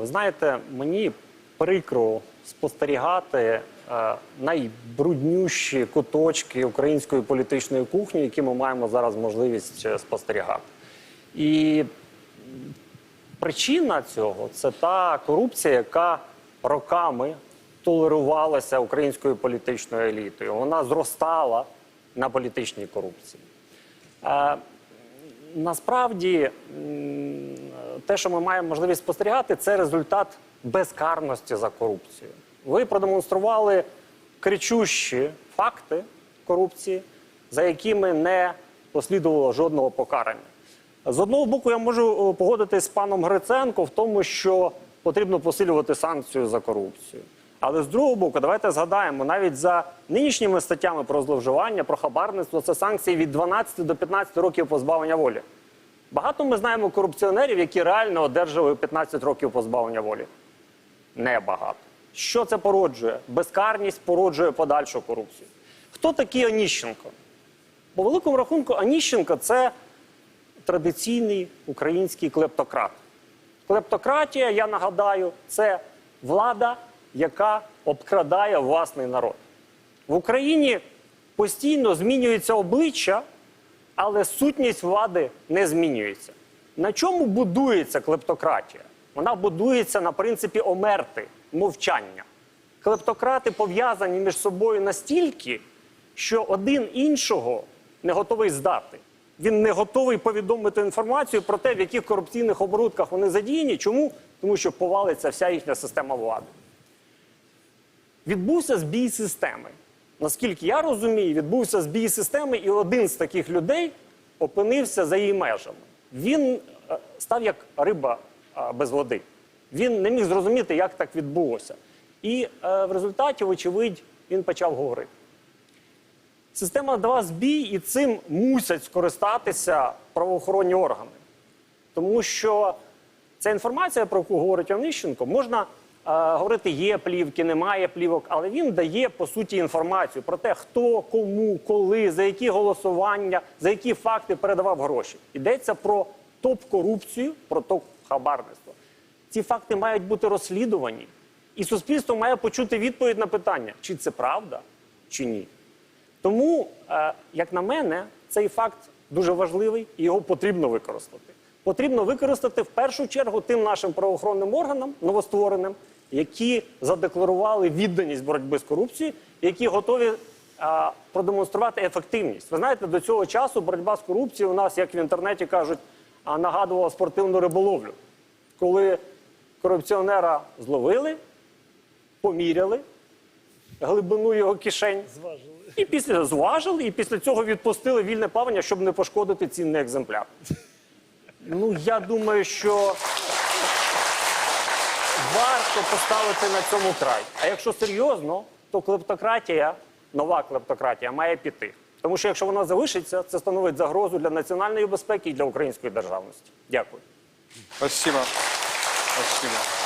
ви знаєте, мені прикро спостерігати е, найбруднющі куточки української політичної кухні, які ми маємо зараз можливість е, спостерігати. І причина цього це та корупція, яка роками толерувалася українською політичною елітою. Вона зростала на політичній корупції. Е, насправді, те, що ми маємо можливість спостерігати, це результат безкарності за корупцію. Ви продемонстрували кричущі факти корупції, за якими не послідувало жодного покарання. З одного боку, я можу е, погодитись з паном Гриценко в тому, що потрібно посилювати санкцію за корупцію. Але з другого боку, давайте згадаємо, навіть за нинішніми статтями про зловживання, про хабарництво, це санкції від 12 до 15 років позбавлення волі. Багато ми знаємо корупціонерів, які реально одержали 15 років позбавлення волі. Небагато. Що це породжує? Безкарність породжує подальшу корупцію. Хто такий Оніщенко? По великому рахунку, Оніщенко це традиційний український клептократ. Клептократія, я нагадаю, це влада, яка обкрадає власний народ. В Україні постійно змінюється обличчя, але сутність влади не змінюється. На чому будується клептократія? Вона будується на принципі омерти, мовчання. Клептократи пов'язані між собою настільки, що один іншого не готовий здати. Він не готовий повідомити інформацію про те, в яких корупційних оборудках вони задіяні. Чому? Тому що повалиться вся їхня система влади. Відбувся збій системи. Наскільки я розумію, відбувся збій системи, і один з таких людей опинився за її межами. Він е, став як риба без води. Він не міг зрозуміти, як так відбулося. І е, в результаті, вочевидь, він почав говорити. Система дала збій, і цим мусять скористатися правоохоронні органи. Тому що ця інформація, про яку говорить Онищенко, можна говорити, є плівки, немає плівок, але він дає по суті інформацію про те, хто, кому, коли, за які голосування, за які факти передавав гроші. Йдеться про топ-корупцію, про топ-хабарництво. Ці факти мають бути розслідувані, і суспільство має почути відповідь на питання, чи це правда, чи ні. Тому, е, як на мене, цей факт дуже важливий і його потрібно використати. Потрібно використати в першу чергу тим нашим правоохоронним органам новоствореним, які задекларували відданість боротьби з корупцією, які готові е, продемонструвати ефективність. Ви знаєте, до цього часу боротьба з корупцією у нас, як в інтернеті кажуть, а, нагадувала спортивну риболовлю, коли корупціонера зловили, поміряли глибину його кишень. І після зважили, і після цього відпустили вільне плавання, щоб не пошкодити цінний екземпляр. Ну, я думаю, що варто поставити на цьому край. А якщо серйозно, то клептократія, нова клептократія, має піти. Тому що якщо вона залишиться, це становить загрозу для національної безпеки і для української державності. Дякую. Спасибо. Спасибо.